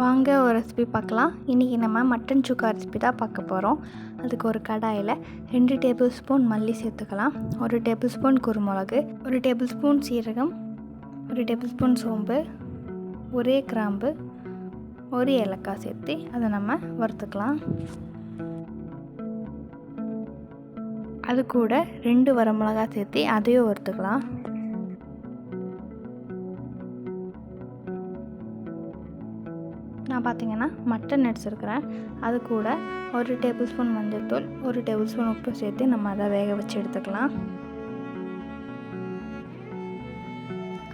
வாங்க ஒரு ரெசிபி பார்க்கலாம். இன்றைக்கி நம்ம மட்டன் சுக்கா ரெசிபி தான் பார்க்க போகிறோம் அதுக்கு ஒரு கடாயில் ரெண்டு டேபிள் ஸ்பூன் மல்லி சேர்த்துக்கலாம். ஒரு டேபிள் ஸ்பூன் குருமிளகு ஒரு டேபிள் ஸ்பூன் சீரகம் ஒரு டேபிள் ஸ்பூன் சோம்பு ஒரே கிராம்பு ஒரு ஏலக்காய் சேர்த்து அதை நம்ம வறுத்துக்கலாம். அது கூட ரெண்டு வரமிளகாய் சேர்த்து அதையும் வறுத்துக்கலாம். நான் பார்த்தீங்கன்னா மட்டன் எடுத்துருக்கிறேன் அது கூட ஒரு டேபிள் ஸ்பூன் மஞ்சள் தூள் ஒரு டேபிள் ஸ்பூன் உப்பு சேர்த்து நம்ம அதை வேக வச்சு எடுத்துக்கலாம்.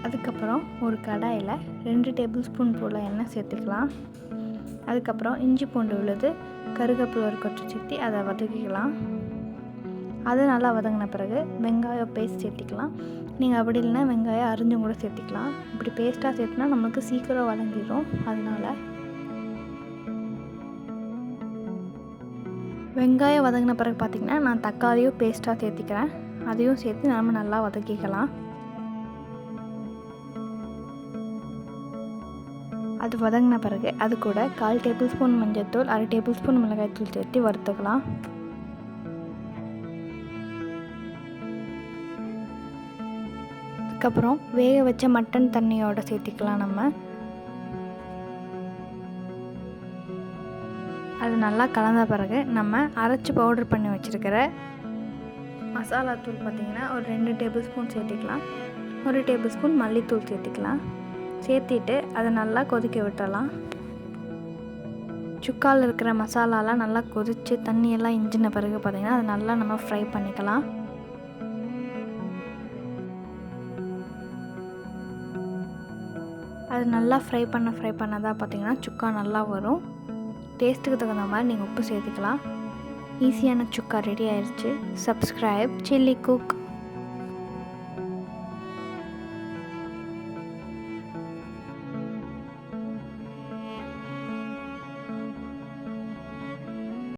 அதுக்கப்புறம் ஒரு கடாயில் ரெண்டு டேபிள் ஸ்பூன் போல் எண்ணெய் சேர்த்துக்கலாம். அதுக்கப்புறம் இஞ்சி பூண்டு விழுது கருகப்பில் ஒரு கொட்டை சேர்த்து அதை வதக்கிக்கலாம். அது நல்லா வதங்கின பிறகு வெங்காயம் பேஸ்ட் சேர்த்திக்கலாம். நீங்கள் அப்படி இல்லைன்னா வெங்காயம் அரிஞ்சும் கூட சேர்த்திக்கலாம். இப்படி பேஸ்ட்டாக சேர்த்துனா நம்மளுக்கு சீக்கிரம் வதங்கிடும் அதனால் வெங்காயம் வதங்கின பிறகு பார்த்திங்கன்னா நான் தக்காளியும் பேஸ்ட்டாக சேர்த்திக்கிறேன். அதையும் சேர்த்து நம்ம நல்லா வதக்கிக்கலாம். அது வதங்கின பிறகு அது கூட கால் டேபிள் ஸ்பூன் மஞ்சள்தூள் அரை டேபிள் ஸ்பூன் மிளகாய்த்தூள் சேர்த்து வறுத்துக்கலாம். அதுக்கப்புறம் வேக வச்ச மட்டன் தண்ணியோடு சேர்த்திக்கலாம் நம்ம. அது நல்லா கலந்த பிறகு நம்ம அரைச்சி பவுடர் பண்ணி வச்சுருக்கிற மசாலா தூள் பார்த்திங்கன்னா ஒரு ரெண்டு டேபிள் ஸ்பூன் சேர்த்திக்கலாம். ஒரு டேபிள் ஸ்பூன் மல்லித்தூள் சேர்த்திக்கலாம். சேர்த்திட்டு அதை நல்லா கொதிக்க விட்டுடலாம் சுக்கால் இருக்கிற மசாலாலாம் நல்லா கொதித்து தண்ணியெல்லாம் இஞ்சின பிறகு பார்த்திங்கன்னா அதை நல்லா நம்ம ஃப்ரை பண்ணிக்கலாம். அது நல்லா ஃப்ரை பண்ண ஃப்ரை பண்ணதாக பார்த்திங்கன்னா சுக்கா நல்லா வரும். டேஸ்ட்டுக்கு தகுந்த மாதிரி நீங்கள் உப்பு சேர்த்துக்கலாம். ஈஸியான சுக்கா ரெடி ஆயிடுச்சு சப்ஸ்கிரைப் சில்லி குக்